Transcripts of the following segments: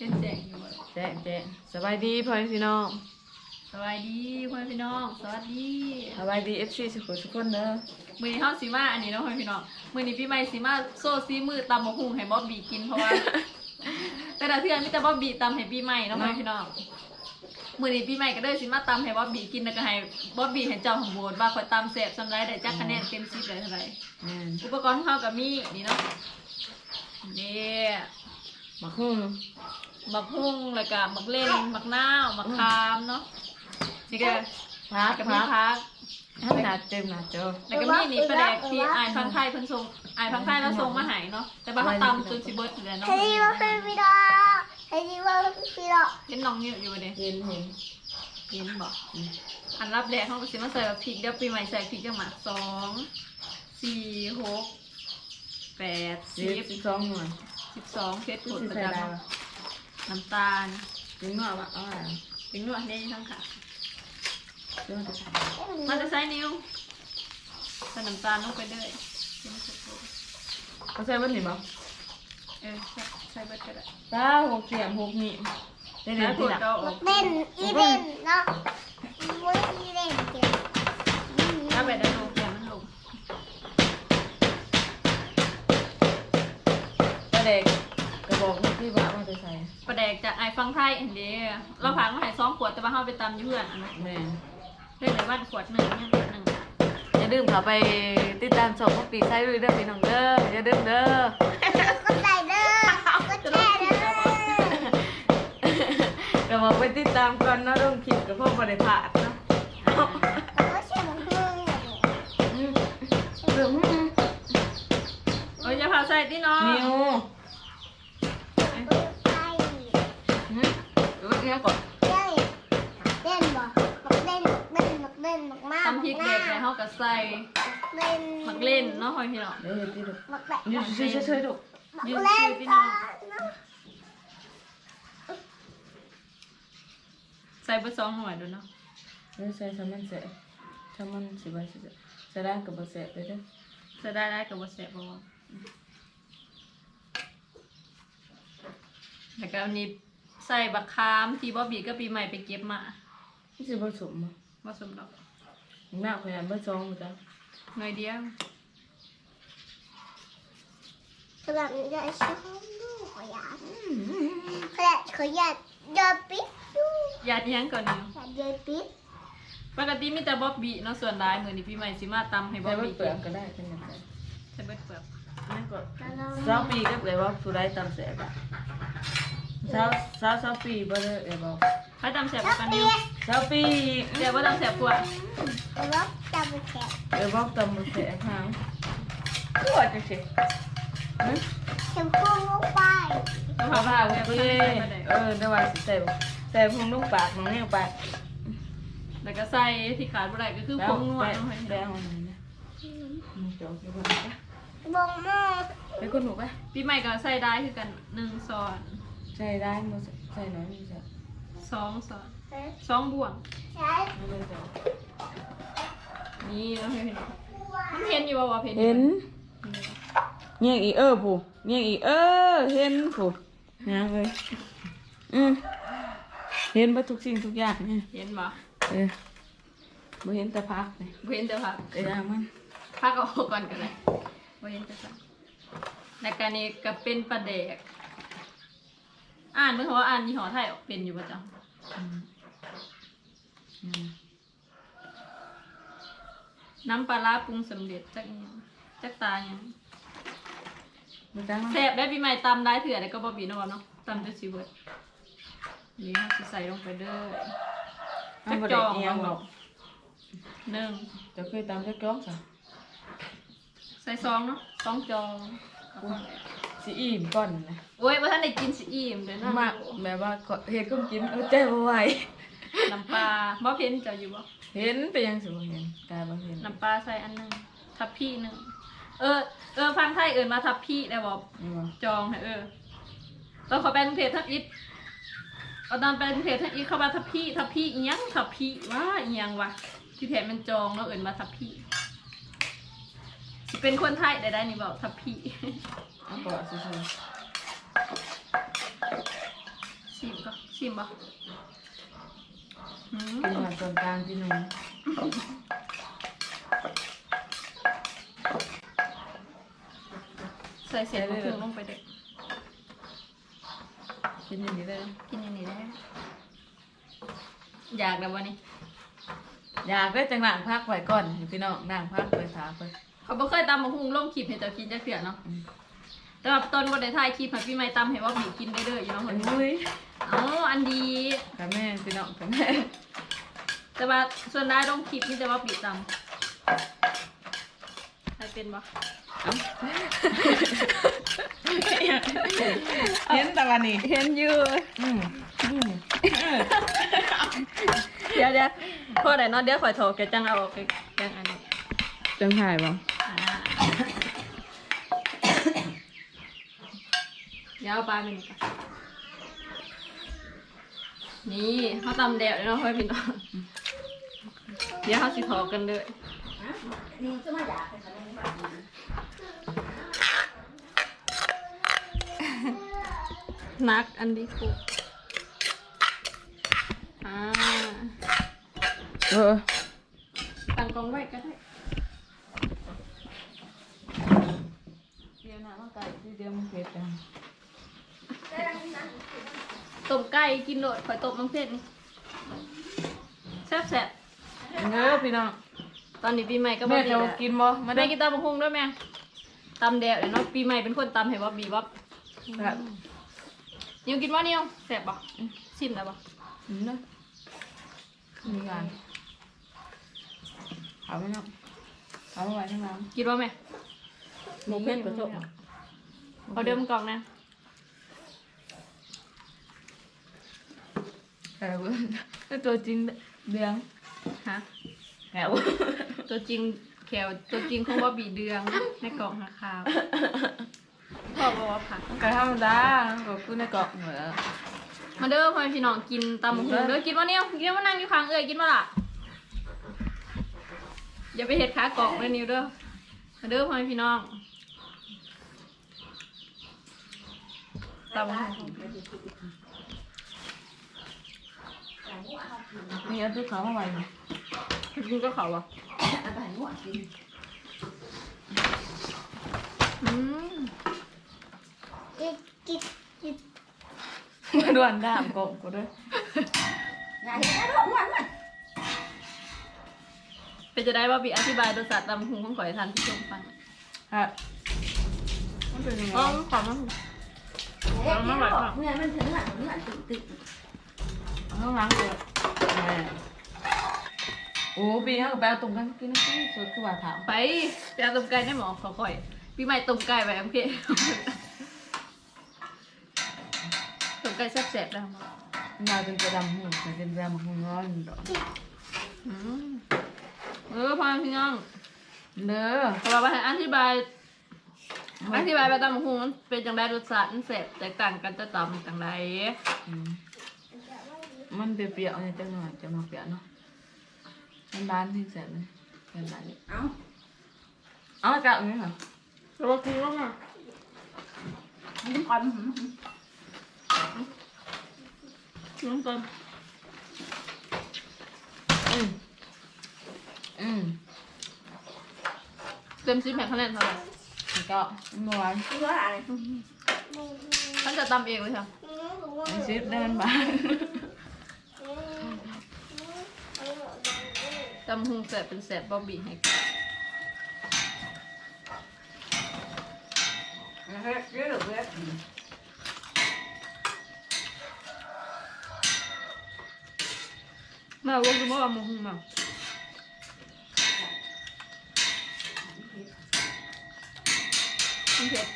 เห็นแจงอยู่บ่แจ๊ะแจ๊ะสบายดีพ่อแม่พี่น้องสวัสดีพ่อแม่พี่น้องสวัสดีสบายดีเอฟซีสุขุทุกคนเด้อมื้อนี้เฮาสิมาอันนี้เนาะพ่อแม่พี่น้องมื้อนี้พี่ใหม่สิมาโซ่ซีมือตำบักหุ่งให้บ๊อบบี้กินเพราะว่า แต่ละเทื่อมีแต่บ๊อบบี้ตำให้พี่ใหม่เนาะพ่อแม่พี่น้องมื้อนี้พี่ใหม่ก็เลยสิมาตำให้บ๊อบบี้กินแล้วก็ให้บ๊อบบี้ให้เจ้าของโบสถ์ว่าข่อยตำแซ่บซำไรได้จักคะแนนเต็ม10ได้เท่าไหร่แม่นอุปกรณ์ของเราก็มีนี่เนาะนี่ มาคุ้ง บักฮุ่งแล้วก็บักเล่นบักนาวบักคามเนาะนี่ก็พักกับพัพี่กพักถ้าหนาเต็มหนาเจอแล้วก็มีนี่ประแดกที่อายพังไทยเพิ่นส่งอายพังไทยแล้วส่งมาให้เนาะแต่ว่าเขาตำจนสิเบิดอยู่แล้วเนาะเฮ้ยว่าเป็นพี่ดอกเฮ้ยว่าเป็นพี่ดอกเห็นน้องนิ้วอยู่เด้เห็นเห็นเห็นบ่อันรับแรกเขาก็สิมาใส่แบบพริกเดี๋ยวปีใหม่ใส่พริกจังหมาสองสี่หกแปดสิสิบบสิบสองหน่วยสิบสองเพชรที่ผลสิประใส่จำได้เนาะปะ น้ำตาลถึงหน่วยว่าเอาอะไรถึงนวดนี่ทั้งค่ะเดี๋ยวจะใส่มันจะใช้นิ้วใส่น้ำตาลลงไปเลยเดี๋ยวมันจะโตเขาใส่เบิ้ลหนิบ่เออใส่ใส่เบิดก็ได้ตาหกเสียมหกนี่ได้เรียแล้นวที่กดหลักเอาออกเล่นอีเล่นเนาะมุ้ยอีเล่นเกี่ยวถ้าไปได้ลงเดี๋ยวมันลงประเด็กกระ บอกที่บ้ามันจะใส่ประแดกจากไอ้ฟังไทยอันเดียเราผ่านมาใหายสองขวดแต่ว่าเราไปตำอยู่เพื่อนอันนั้นแม่นเล่นในบ้านขวดหนึ่งเนี่ยขวดหนึ่งอย่าลืมเข้าไปติดตามชมพวกปีไส้ด้วยเด้อพี่น้องเด้ออย่าลืมเด้อ ก็ใส่เด้อก็แช่เด้อก็บอกไปติดตามก่อนเนาะลงคลิปกับพวกบริพลาดเนาะก็ใช่มันพึ่งอย่างนี้อืมเรื่องอืมโอ้ยจะพาใส่ที่น้อง นิว ใช่ อืมเออเนี่ยก่อนเล่นเล่นบ่มักเล่นมักเล่นมักเล่นมักมากทำพริกเด็ดในห้องกับใส่เล่นหมักเล่นเนาะพ่อพี่น้องเดี๋ยวเดี๋ยวที่ดูมักเล่นยืดช่วยช่วยช่วยดูมักเล่นจ้าใส่เบอร์สองหน่วยดูเนาะเดี๋ยวใส่สามันเสะสามันสิบใบสิบใส่ได้กับบะเสะไปเด้อจะได้ได้กับวัสดุบ่แล้วก็อันนี้ ใส่บักคามที่บ๊อบบี้ก็ปีใหม่ไปเก็บมานี่สิผสมมั้งผสมดอกหน้าขยันเบอร์สองจ้ะหน่อยเดียวสำหรับจะชอบลูกขยะขยะขยะเดินปิดดูยาดอิหยังก่อนเนาะขยะเดินปิดปกติมีแต่บ๊อบบี้เนาะส่วนร้ายมือนี้พี่ใหม่สิมาตำให้บ๊ใส่อบเบอบี้ร์เปลือกก็ได้เป็นยังไงใส่เบิดเปลือกนั่นก็แล้วเราสองปีก็เลยว่าสุดได้ตามเสะแบบ สาวสาวสาวปีบ่ได้เออบอกให้ตำแสบกว่ากันนิวสาวปีเดี๋ยวว่าตำแสบกว่าเอาว่าจะไปแข่งเออบอกตามเสะทางปวดจังสิเข็มพุ่งลงไปแล้วเอาพาผ้าแบไปบเลใส่ยไปได้เออได้ว่าสิใส่ใส่พุงลูกปากของเนี่ยปากแล้วก็ใส่ที่ขาดบ่ได้ก็คือผงนวดเนาะให้แดงมันนะมึงจอกอยู่บนนี้บงมือไปคนหนูไปพี่ใหม่ก็ใส่ได้คือกันหนึ่งซอน ใส่ได้มึงใส่น้อยมึงใส่สองซอนเอ๊ะสองบ่วงใช้ไม่เลยใส่นี่เนาะเห็นมันเห็นอยู่ว่าว่าเห็นเห็นเงี้ยอีเออผู้เงี้ยอีเออเห็นผู้นะเลยอืมเห็นไปทุกสิ่งทุกอย่างเนี่ยเห็นบ่เออบ่เห็นแต่พักเลยบ่เห็นแต่พักแต่ยางมันพักเอาออกก่อนก็ได้บ่เห็นแต่พักแล้วก็นี่ก็เป็นปลาแดก อ่านเมื่อเขาว่าอ่านยี่ห้อไทยออกเป็นอยู่ประจอืมอืมำน้ำปลาร้าปรุงสำเร็จจักอิหยังจักตาหยังมันจังแซ่บได้ปีใหม่ตำได้เถื่อแล้วก็บ่บีเนาะเนาะตำจะสิเบิดนี่เราสิใส่ลงไปเด้อมันบ่ได้เอียงหรอกหนึ่งจะเคยตามจักจ้องซะใส่ซองเนาะซองจอง สิอิ่มก่อนนะโอ้ยว่าท่านได้กินสิอิ่มเด้อนะมากแบบว่าก็เฮ็ดก็กินเออใจบ่ไหวน้ำปลาบ่เพ็นเจะอยู่บ่เห็นไปยังสิบ่เห็นกายบ่เห็นน้ำปลาใส่อันหนึงทับพี่หนึ่งเออ เออฟังไทยเอินมาทับพี่ได้บ่นี่บ่จองให้เออตอนเขาไปกรุงเทพทับอิฐเอาตอนไปกรุงเทพทับอิฐเข้ามาทับพี่ทับพี่อีหยังทับพี่ว่าอีหยังวะที่แท้มันจองแล้วเอินมาทับพี่สิเป็นคนไทยได้ได้นี่บอกทับพี่ เอาก็ซื่อชิมปะอืมกินมาตอนกลางพี่หนุ่มใส่เศษมะพร้าวลงไปเด็กกินอย่างนี้เลยกินอย่างนี้ได้อยากแล้ววันนี้ อยากได้จังหลังพักไว้ก่อนให้พี่น้องนั่งพักไปถาไปเขาบ่เคยตำมะฮุงลงคลิปให้เจ้ากินจักเถื่อเนาะ แต่ว่าตอนวันได้ถ่ายคลิปให้พี่ไม้ตำให้ว่าบีกินได้เด้ออยู่เนาะคนอุ้ยอ๋ออันดีกับแม่พี่น้องกับแม่แต่ว่าส่วนได้ลงคลิปนี่แต่ว่าบีตำใครเป็นบ่เอ้าเห็นแต่วันนี้เห็นอยู่อืมอืมเดี๋ยวเดี๋ยวพอได้เนาะเดี๋ยวข่อยโทรแกจังเอาออกแกงอันนี้จังถ่ายบ่ อ่า เดี๋ยวเอาปลาไปนี่ก่อนนี่เขาตำแดดเลยเนาะเพื่อนพี่น้องเดี๋ยวเขาสิขอกันเลยนี่จะมาด่ากันอะไรบ้างนักอันดีคุอ่าเออตั้งกล้องไว้ก็ได้ เดี๋ยวนะมันไก่ที่เดียวมันเผ็ดจัง ต้มไก่กินโดดข่อยต้มมังเผ็ดนี่แซ่บแซ่บเนื้อพี่น้องๆตอนนี้ปีใหม่ก็บ่แม่ดีจะแล้วกินบ่มาแม่ได้กินตำบักฮุงด้วยแม่ตำแดดเนาะปีใหม่เป็นคนตำให้ว่าบีวับครับนิวกินว่านิวแซ่บปะชิมได้ปะอืมเนอะมีงานเอาไหมเนาะเอาไว้ทั้งนั้นกินว่าแม่ หมูเผ็ดกระจกเอาเดิมกล่องนะ แต่ตัวจริงเดืองฮะแหวตัวจริงแขวตัวจริงของว่าบีเดืองในกล่องราคาวพ่อบอกว่าผักกระธรรมดาก็คือในเกาะเหมือนมาเด้อพ่อแม่พี่น้องกินตำหุ่งเด้อกินว่าเนิวกินว่านั่งอยู่ข้างเอ้ยกินว่าล่ะอย่าไปเห็ดขากล่องเลยนิวเด้อมาเด้อพ่อแม่พี่น้องตำบักหุ่ง นี่เอาทุกเขามาไว้นะกินก็เขาอะอะไรหัวกินอืมกินกินกินมาด่วนด่ามกบกูด้วย อย่าเห็นนะลูกมันมันเป็นจะได้ว่าบีอธิบายรสชาติตำบักหุ่งของข่อยให้ทันผู้ชมฟังฮะมันเป็นยังไงอ๋อขอมาเฮ้ยกินลูกเมื่อมันถึงหลังถึงหลังตึกตึกเอา ข้างหลังเลยแม่โอ้ปีนี้เขาก็ไปเอาตรงกันกินนะสดคือว่าถามไปไปเอาต้มไก่ได้หมอขอข่อยพี่ใหม่ต้มไก่ไปโอเคต้มไก่แซ่บๆแล้วมาเป็นกระดำหูแต่เป็นกระดำหูร้อนดอกอืมเออพ่อพี่น้องเด้อแต่ว่าอธิบายอธิบายไปตามหูมันเป็นจังไดรสชาติมันแซ่บแตกต่างกันจะตำจังไดอื มมันเปรี้ยวๆเนี่ยจังหน่อยจะมาเปรี้ยวเนาะมันบ้านที่แสบเลยเป็นบ้านนี้เอ้าเอากลับนี่เหรอแต่ว่ากินว่าไงมันความกินก่อนอืมอืมเต็มสิบแผ่นคะแนนเท่าไหร่แล้วก็เมื่อวานเพื่ออะไรท่านจะตำเองเลยค่ะมันซิปได้มันบ้าน ตำหูแซ่บเป็นแซ่บบ๊อบบี้ให้กินเฮ้ยเยอะหรือเปล่ามาว่าคือว่าหมูหุงมามันเผ็ด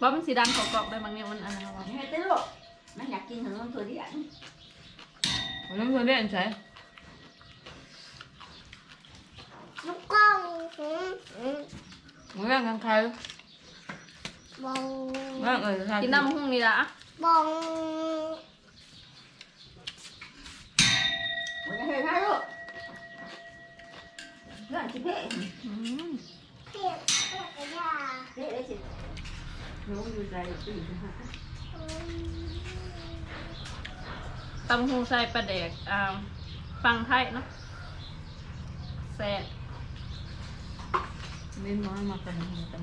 ว่ามันสีดำเขากรอบได้บางเนี่ยมันอะไรวะเฮ้ยลูกมันอยากกินของมันตัวนี้อะผมต้องคนเล่นใช่ ลูกกล้องมึงเล่นกันใครบองเล่นเออใครกินน้ำหุงนี่ละบองมันจะเห็นนะลูกเรื่องที่เพ่อืมเพ่เพ่ยาเพ่ได้สิน้องอยู่ใจตีนะฮะตำหูใส่ปลาแดกอ่าฟังไทยเนาะแซ่บ ลิ้นน้อยมากันกัน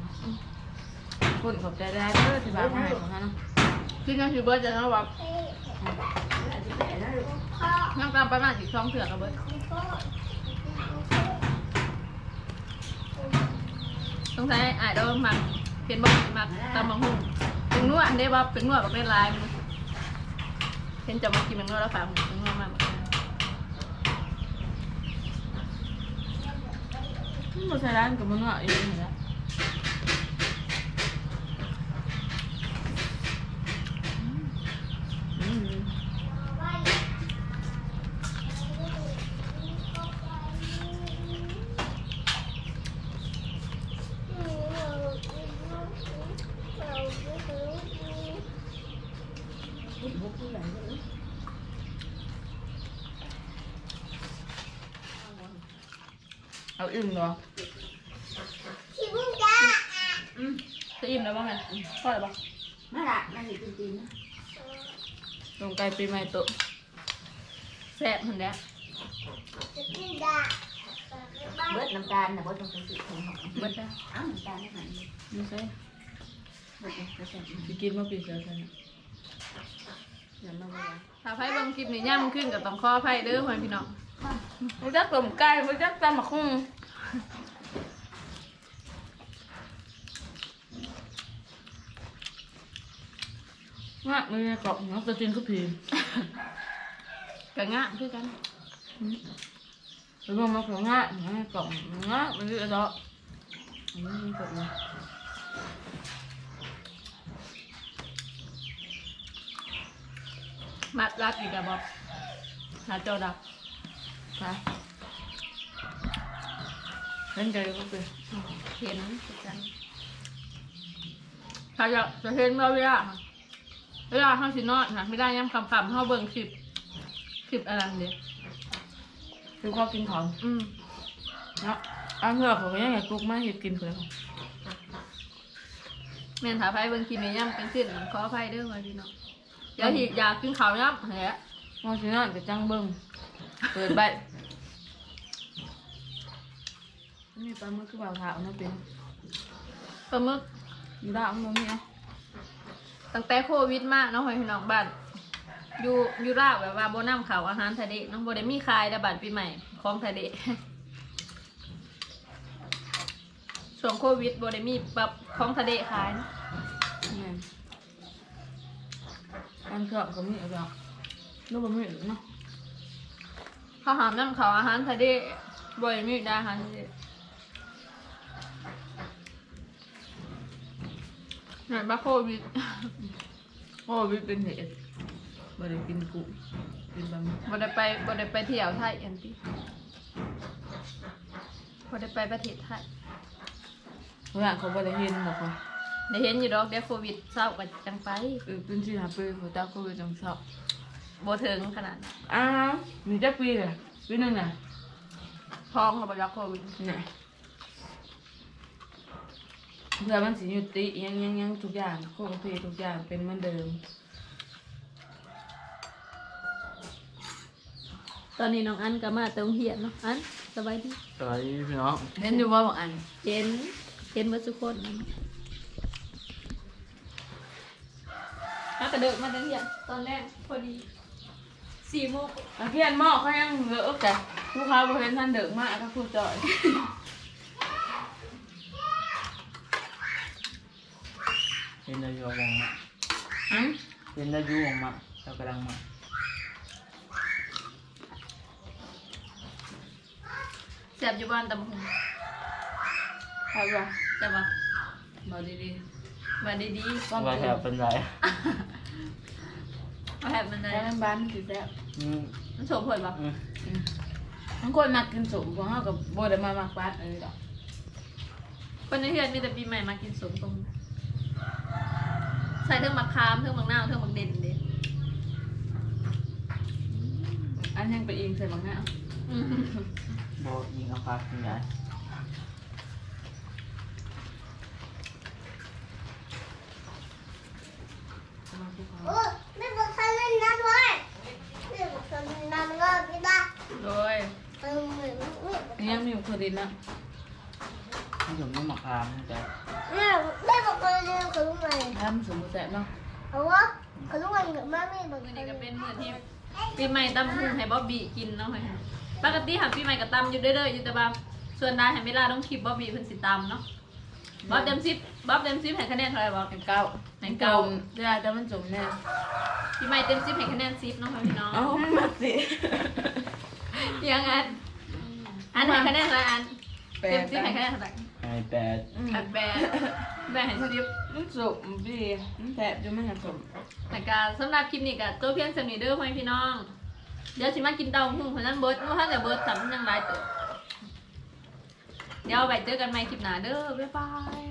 คุณขอบใจได้เด้อที่บ้านให้ของเขาเนาะพี่น้องชิเบิร์ดจะต้องแบบเอ้องตามประมาณอีกสองเถื่อนกับเบิร์ดต้องใช้อ่ายดิมมันเป็นบอมักตำบังหุ่งเป็นนวดได้บ่เป็นนวดกับเป็นลายมันเป็นจะมากินมันนวดแล้วฝากมันเป็นนวด มากเหมือนกันมันใส่ร้านกับมึงอะอยู่นี่แหละอืม เอาอิ่มเหรอที่มึงจ้าอืมจะอิ่มแล้วบ้างไงพอแล้วบ้างมาละมาหนีจริงลงไกลปีใหม่โตะแซ่บมันแหล้วจะกินจ้าๆเบิดน้ำตาลนะเบิดต้องเป็นสีของหอมเบิดแล้วอ้าวน้ำตาลไม่หายไม่ใช่เบิดเลยเบิดเลยสิกินมาปีเสียใช่ไหมอย่ามาบ่ได้ถ้าไพ่เบิ่งคลิปนี้ย่ามขึ้นกับต้องข้อไพ่เด้อพ่อพี่น้อง รู้จักต้มไก่รู้จักตำหมักหุ่งมากเลยกรอบเนาะตัวจริงก็พีกะงะคือกันหรือว่ามันของง่ายง่ายกล่องง่ายมันเยอะดอกอันนี้มันกดเลยมัดรัดอีกกับบ๊อบหาเจ้าดับ ไปเล่นใจก็เป็นเห็นคือกันถ้าจะจะเห็นเราเวลาเวลาข้างสินอนค่ะไม่ได้ย่ำคำคำเข้าเบิ่งคลิปคลิปอะไรเดียคือข้าวกินของอืมเนาะอันเพื่อเขาก็ยังไงกุ๊กมาเห็ดกินเพื่อนแม่นถาไพ่เบิ่งคลิปนี้ย่ำเป็นขึ้นขอไพ่เด้อพ่อพี่น้องอย่าหิอยากกินข้าวย่ำแหละ มอสินอนกับจังเบิ้งเปิดใบมีปลาหมึกคือเบาเท้าเนาะเป็นปลาหมึกมีดาวมันมีเนาะตั้งแต่โควิดมาเนาะพ่อพี่น้องบ้านอยู่อยู่ลาวแบบว่าบ่นำข่าวอาหารทะเลเนาะบ่ได้มีขายแต่บัดปีใหม่ของทะเลช่วงโควิดบ่ได้มีปรับของทะเลขายเนาะ แม่นอันเถอะก็มีอะไรนู่ นบ่มีหรอกเนาะเขาหามนำข่าวอาหารทะเลบ่ได้มีได้อาหารทะเลนั่นบ่าโควิดโอ้วิเป็นเหตุบ่ได้กินกุ้งกินปลาหมึกบ่ได้ไปบ่ได้ไปเที่ยวไทยอันติบ่ได้ไปประเทศไทยเพราะว่าเขาบ่ได้เห็นหรอกค่ะได้เห็นอยู่ดอกเดี๋ยวโควิดเศร้าก็จังไปเออเป็นที่หาปีเขาตาเขาไปจังเศร้า บ่ถึงขนาดนั้นอ้าวมีจักปีเลยปีหนึงน่ะท้องก็บ่ยักโควิดน่ะเพื่อมันสิยุติยังยังยังทุกอย่างคงที่ทุกอย่างเป็นเหมือนเดิม ตอนนี้น้องอันก็มาเติมเหียนเนาะอันสบายดีสวัสดีพี่น้องเห็นอยู่ว่าบางอันเห็นเห็นเบ่ทุกคนถ้ากระเดิกมาเติมเหียนตอนแรกพอดี 4โมงนักเรียนหม้อเขายังเหลือแต่ลูกค้าบ่เห็นท่านเดิกมากก็พูดจ่อยเป็นอายุวงมาอันเป็นอายุวงมาเรากำลังมาแซ่บอยู่บ้านตำบักหุ่งใครว่าแซ่บบ่บอกดีมาดีๆต้องว่าเจแถอวเป็นไรๆ เอาแฮบมันได้แล้บ้านมันสิแซ่บอืมมันโสมเพิ่นบ่อืมทั้งคนมากินสุกของเขากับบ่ได้มามากบ้านเออดอกเพิ่นในเฮือนมีแต่ปีใหม่มากินสมตรงใส่เทิงมะขามเทิงมะนาวเทิงมะเด่นเด้อันยังไปเองใส่บางหน้าอืมโบยิงเอาพาคุณยายเอามาภูเขาโอ้ไม่บอกเขาเล่นนะ นี่ยังมีอยู่คนดินนะผสมน้ำมะขามแต่แม่แม่บอกว่าเรื่องขนมอะไรทำสมบูรณ์แซ่บเนาะเอาวะขนมอะไรกับแม่ไม่บอกมื้อเลนี้ยก็เป็นมื้อที่ปีใหม่ตำหุ่งให้บ๊อบบี้กินเนาะเฮ้ยปกติหาปีใหม่ก็ตำอยู่เรื่อยๆอยู่แต่ว่าส่วนนายให้เวลาต้องคลิปบ๊อบบี้เพิ่นสิตำเนาะบ๊อบเต็ม10บ๊อบเต็ม10ให้คะแนนเท่าไหร่บ๊อบเป็นเก้าเป็นเก้าเวลาแต่มันจมแน่ปีใหม่เต็ม10ให้คะแนน10เนาะพี่น้องเอ้ามาสิยังอัน อันให้คะแนนเท่าไหร่อันแปเต็มด10ให้คะแนนเท่าไหร่ไอแปดอืมอันแบนแบนให้10มันสุกมันดีมันแซ่บอยู่ไม่หันสมแต่การสำหรับคลิปนี้ก็ตัวเพียงสนิทเด้อพ่อแม่พี่น้อง เดี๋ยวสิมากินเต้าหู้เพราะฉะนั้นเบิร์ดว่าถ้าแต่เบิร์ดสำยังไรเตอเดี๋ยวเอาไปเจอกันใหม่คลิปหน้าเด้อบ๊ายบาย